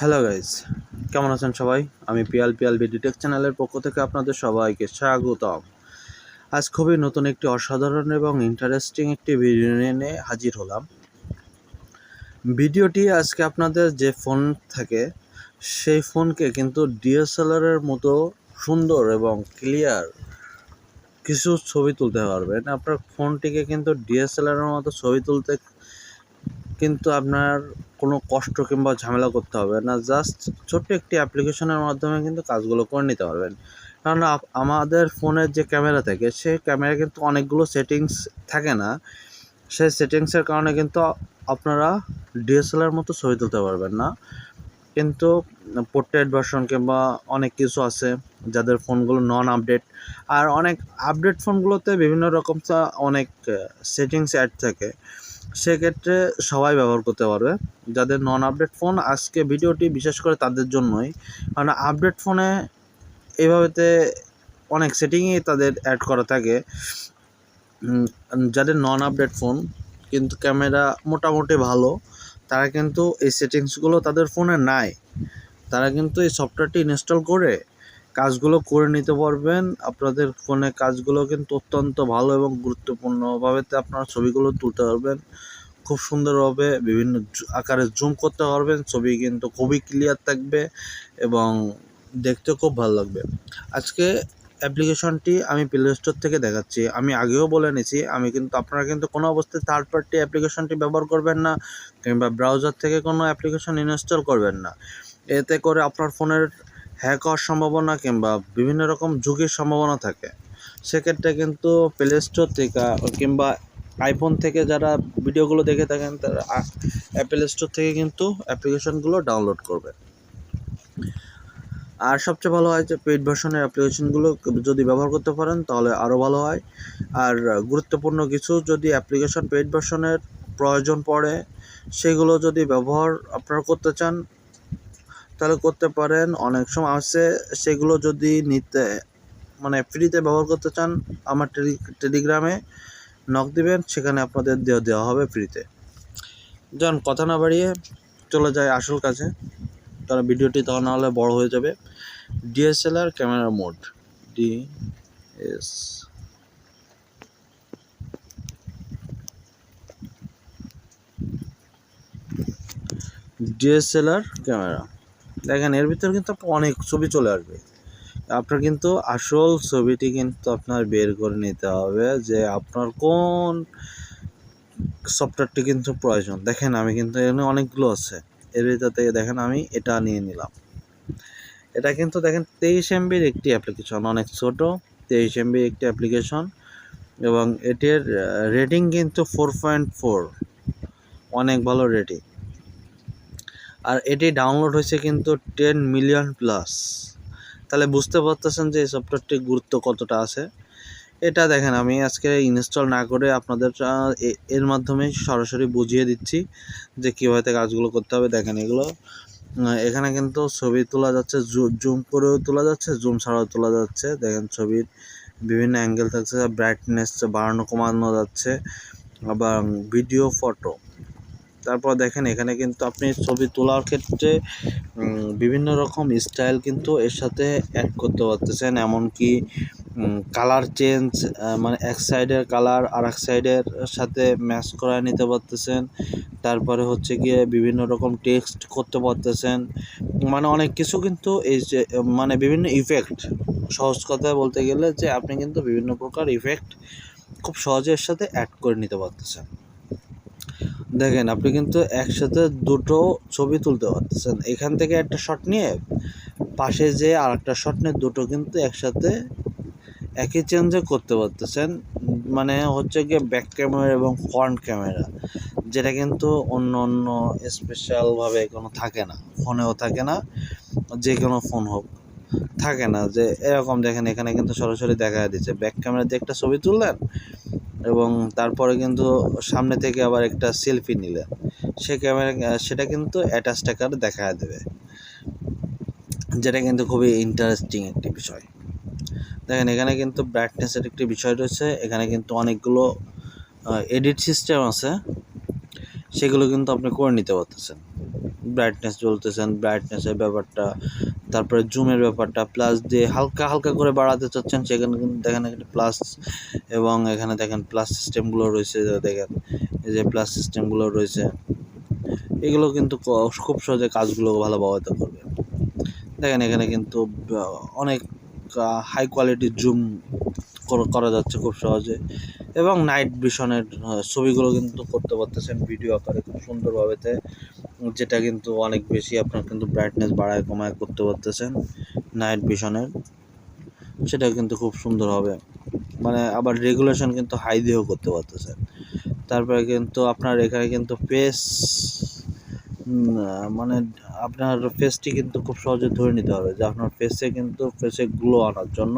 Hello guys কেমন আছেন সবাই? আমি পিয়াল পিয়াল বিডি টেক চ্যানেলের পক্ষ থেকে আপনাদের সবাইকে স্বাগতম। আজ খুবই নতুন একটি অসাধারণ এবং ইন্টারেস্টিং একটি ভিডিও নিয়ে হাজির হলাম। ভিডিওটি আজকে আপনাদের যে ফোন থাকে, সেই ফোনকে কিন্তু ডিএসএলআরের মতো সুন্দর এবং ক্লিয়ার কিছু ছবি তুলতে পারবেন। আপনার ফোনটিকে কিন্তু ডিএসএলআরের মতো ছবি তুলতে কিন্তু আপনার কোনো কষ্ট কিংবা ঝামেলা করতে হবে না জাস্ট ছোট্ট একটি অ্যাপ্লিকেশনের মাধ্যমে কিন্তু কাজগুলো করে নিতে পারবেন। কারণ আমাদের ফোনের যে ক্যামেরা থাকে সেই ক্যামেরা কিন্তু অনেকগুলো সেটিংস থাকে না। সেই সেটিংসের কারণে কিন্তু আপনারা ডিএসএলআর মতো ছবি তুলতে পারবেন না। কিন্তু পোর্ট্রেট ভার্সন কিংবা অনেক কিছু আছে যাদের ফোনগুলো নন আপডেট আর অনেক আপডেট ফোনগুলোতে বিভিন্ন রকম অনেক সেটিংস অ্যাড থাকে। সেক্ষেত্রে সবাই ব্যবহার করতে পারবে। যাদের নন আপডেট ফোন আজকে ভিডিওটি বিশেষ করে তাদের জন্যই। কারণ আপডেট ফোনে এইভাবেতে অনেক সেটিংই তাদের অ্যাড করা থাকে। যাদের নন আপডেট ফোন কিন্তু ক্যামেরা মোটামুটি ভালো, তারা কিন্তু এই সেটিংসগুলো তাদের ফোনে নাই। তারা কিন্তু এই সফটওয়্যারটি ইনস্টল করে কাজগুলো করে নিতে পারবেন। আপনাদের ফোনে কাজগুলো কিন্তু অত্যন্ত ভালো এবং গুরুত্বপূর্ণভাবে আপনারা ছবিগুলো তুলতে পারবেন। খুব সুন্দরভাবে বিভিন্ন আকারে জুম করতে পারবেন। ছবি কিন্তু খুবই ক্লিয়ার থাকবে এবং দেখতে খুব ভালো লাগবে। আজকে অ্যাপ্লিকেশনটি আমি প্লে স্টোর থেকে দেখাচ্ছি। আমি আগেও বলে নিয়েছি আমি কিন্তু, আপনারা কিন্তু কোনো অবস্থায় থার্ড পার্টি অ্যাপ্লিকেশনটি ব্যবহার করবেন না কিংবা ব্রাউজার থেকে কোনো অ্যাপ্লিকেশন ইনস্টল করবেন না। এতে করে আপনার ফোনের হ্যাক হওয়ার সম্ভাবনা কিংবা বিভিন্ন রকম ঝুঁকির সম্ভাবনা থাকে। সেক্ষেত্রে কিন্তু প্লে স্টোর থেকে কিংবা আইফোন থেকে যারা ভিডিওগুলো দেখে থাকেন, তারা অ্যাপেল স্টোর থেকে কিন্তু অ্যাপ্লিকেশনগুলো ডাউনলোড করবে। আর সবচেয়ে ভালো হয় যে পেইড ভার্সনের অ্যাপ্লিকেশনগুলো যদি ব্যবহার করতে পারেন, তাহলে আরও ভালো হয়। আর গুরুত্বপূর্ণ কিছু, যদি অ্যাপ্লিকেশন পেইড ভার্সনের প্রয়োজন পড়ে, সেগুলো যদি ব্যবহার আপনারা করতে চান তাহলে করতে পারেন। অনেক সময় আছে, সেগুলো যদি নিতে মানে ফ্রিতে ব্যবহার করতে চান, আমার টেলি টেলিগ্রামে নক দিবেন, সেখানে আপনাদের দেওয়া দেওয়া হবে ফ্রিতে যান, কথা না বাড়িয়ে চলে যায় আসল কাজে। কারণ ভিডিওটি তখন নাহলে বড় হয়ে যাবে। DSLR camera mode. D S DSLR camera. দেখেন, এর ভিতরে কিন্তু অনেক ছবি চলে আসবে। আপনার কিন্তু আসল ছবিটি কিন্তু আপনার বের করে নিতে হবে যে আপনার কোন সফটওয়্যারটি কিন্তু প্রয়োজন। দেখেন, আমি কিন্তু এখানে অনেকগুলো আছে। এর ভিতর থেকে দেখেন, আমি এটা নিয়ে নিলাম। এটা কিন্তু দেখেন, তেইশ এমবির একটি অ্যাপ্লিকেশন অনেক ছোট, তেইশ এমবির একটি অ্যাপ্লিকেশন এবং এটির রেটিং কিন্তু ফোর পয়েন্ট ফোর অনেক ভালো রেটিং আর এটি ডাউনলোড হয়েছে কিন্তু টেন মিলিয়ন প্লাস তাহলে বুঝতে পারতেছেন যে এই সফটওয়্যারটির গুরুত্ব কতটা আছে। এটা দেখেন, আমি আজকে ইনস্টল না করে আপনাদের এর মাধ্যমে সরাসরি বুঝিয়ে দিচ্ছি যে কীভাবে কাজগুলো করতে হবে। দেখেন এগুলো এখানে কিন্তু ছবি তোলা যাচ্ছে জুম করেও তোলা যাচ্ছে, জুম ছাড়াও তোলা যাচ্ছে। দেখেন ছবির বিভিন্ন অ্যাঙ্গেল থাকছে ব্রাইটনেস বাড়ানো, কমানো যাচ্ছে। আবার ভিডিও ফটো তারপর দেখেন এখানে কিন্তু আপনি ছবি তোলার ক্ষেত্রে বিভিন্ন রকম স্টাইল কিন্তু এর সাথে অ্যাড করতে পারতেছেন। এমনকি কালার চেঞ্জ মানে এক সাইডের কালার আর এক সাইডের সাথে ম্যাচ করায় নিতে পারতেছেন। তারপরে হচ্ছে গিয়ে বিভিন্ন রকম টেক্সট করতে পারতেছেন। মানে অনেক কিছু কিন্তু এই যে মানে বিভিন্ন ইফেক্ট সহজ কথায় বলতে গেলে যে আপনি কিন্তু বিভিন্ন প্রকার ইফেক্ট খুব সহজে এর সাথে অ্যাড করে নিতে পারতেছেন। দেখেন, আপনি কিন্তু একসাথে দুটো ছবি তুলতে পারতেছেন। এখান থেকে একটা শট নিয়ে, পাশে যে আর একটা শট নিয়ে দুটো কিন্তু একসাথে একই চেঞ্জে করতে পারতেছেন। মানে হচ্ছে গিয়ে ব্যাক ক্যামেরা এবং ফ্রন্ট ক্যামেরা যেটা কিন্তু অন্য অন্য স্পেশালভাবে কোনো থাকে না। ফোনেও থাকে না, যে কোনো ফোন হোক, থাকে না। যে এরকম দেখেন, এখানে কিন্তু সরাসরি দেখা দিচ্ছে। ব্যাক ক্যামেরা দিয়ে একটা ছবি তুললেন এবং তারপরে কিন্তু সামনে থেকে আবার একটা সেলফি নিলেন সে ক্যামেরা সেটা কিন্তু অ্যাটাচ আকারে দেখা দেবে। যেটা কিন্তু খুবই ইন্টারেস্টিং একটি বিষয়। দেখেন, এখানে কিন্তু ব্রাইটনেসের একটি বিষয় রয়েছে। এখানে কিন্তু অনেকগুলো এডিট সিস্টেম আছে। সেগুলো কিন্তু আপনি করে নিতে পারতেছেন। ব্রাইটনেস চলতেছেন ব্রাইটনেসের ব্যাপারটা, তারপরে জুমের ব্যাপারটা প্লাস দিয়ে হালকা হালকা করে বাড়াতে চাচ্ছেন, সেখানে কিন্তু দেখেন এখানে প্লাস এবং এখানে দেখেন প্লাস সিস্টেমগুলো রয়েছে, দেখেন এই যে প্লাস সিস্টেমগুলো রয়েছে, এগুলো কিন্তু খুব সহজে কাজগুলো ভালোভাবে করবে। দেখেন এখানে কিন্তু অনেক হাই কোয়ালিটির জুম করা যাচ্ছে খুব সহজে। এবং নাইট ভিশনের ছবিগুলো কিন্তু করতে পারতেছেন ভিডিও আকারে খুব সুন্দরভাবে যেটা কিন্তু অনেক বেশি আপনার কিন্তু ব্রাইটনেস বাড়ায়, কমায় করতে পারতেছেন নাইট ভিশনের। সেটা কিন্তু খুব সুন্দর হবে। মানে আবার রেগুলেশন কিন্তু হাই দিয়েও করতে পারতেছেন। তারপরে কিন্তু আপনার এখানে কিন্তু ফেস মানে আপনার ফেসটি কিন্তু খুব সহজে ধরে নিতে হবে যে আপনার ফেসে কিন্তু ফেসে গ্লো আনার জন্য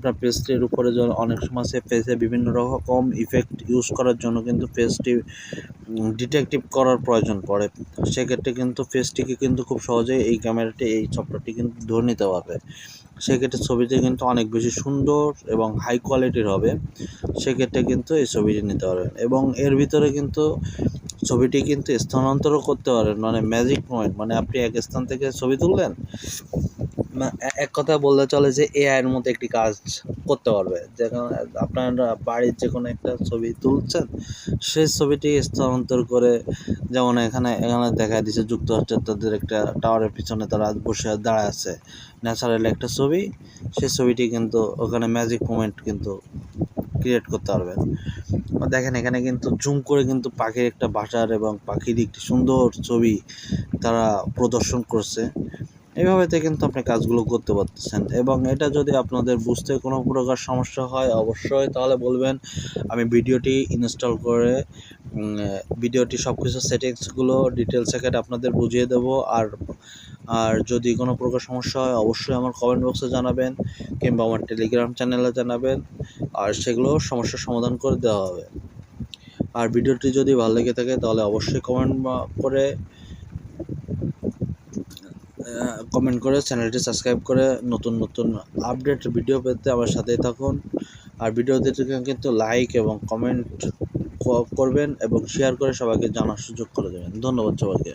আপনার পেস্টের উপরে অনেক সময় সে ফেসে বিভিন্ন রকম ইফেক্ট ইউজ করার জন্য কিন্তু ফেসটি ডিটেকটিভ করার প্রয়োজন পড়ে। সেক্ষেত্রে কিন্তু ফেসটিকে কিন্তু খুব সহজেই এই ক্যামেরাটি এই সফটওয়্যারটি কিন্তু ধরে নিতে পারবে। সেক্ষেত্রে ছবিটি কিন্তু অনেক বেশি সুন্দর এবং হাই কোয়ালিটির হবে। সেক্ষেত্রে কিন্তু এই ছবিটি নিতে পারবেন এবং এর ভিতরে কিন্তু ছবিটি কিন্তু স্থানান্তরও করতে পারেন। মানে ম্যাজিক পয়েন্ট মানে আপনি এক স্থান থেকে ছবি তুললেন এক কথা বলতে চলে যে এআইয়ের মতো একটি কাজ করতে পারবে। যেখানে আপনার বাড়ির যে কোনো একটা ছবি তুলছেন, সেই ছবিটি স্থানান্তর করে যেমন এখানে এখানে দেখা দিচ্ছে যুক্তরাষ্ট্রের তাদের একটা টাওয়ারের পিছনে তারা বসে দাঁড়ায় আছে। ন্যাচারাল একটা ছবি সেই ছবিটি কিন্তু ওখানে ম্যাজিক মোমেন্ট কিন্তু ক্রিয়েট করতে পারবেন। দেখেন এখানে কিন্তু জুম করে কিন্তু পাখির একটা বাসার এবং পাখির একটি সুন্দর ছবি তারা প্রদর্শন করছে। এইভাবেতে কিন্তু আপনি কাজগুলো করতে পারতেছেন। এবং এটা যদি আপনাদের বুঝতে কোনো প্রকার সমস্যা হয়, অবশ্যই তাহলে বলবেন, আমি ভিডিওটি ইনস্টল করে ভিডিওটি সব কিছু সেটিংসগুলো ডিটেলস সেকেন্ড আপনাদের বুঝিয়ে দেব। আর আর যদি কোনো প্রকার সমস্যা হয়, অবশ্যই আমার কমেন্ট বক্সে জানাবেন, কিংবা আমার টেলিগ্রাম চ্যানেলে জানাবেন, আর সেগুলো সমস্যার সমাধান করে দেওয়া হবে। আর ভিডিওটি যদি ভালো লেগে থাকে, তাহলে অবশ্যই কমেন্ট করে কমেন্ট করে চ্যানেলটি সাবস্ক্রাইব করে নতুন নতুন আপডেট ভিডিও পেতে আমার সাথেই থাকুন। আর ভিডিওতে কিন্তু লাইক এবং কমেন্ট করবেন এবং শেয়ার করে সবাইকে জানার সুযোগ করে দেবেন। ধন্যবাদ সবাইকে।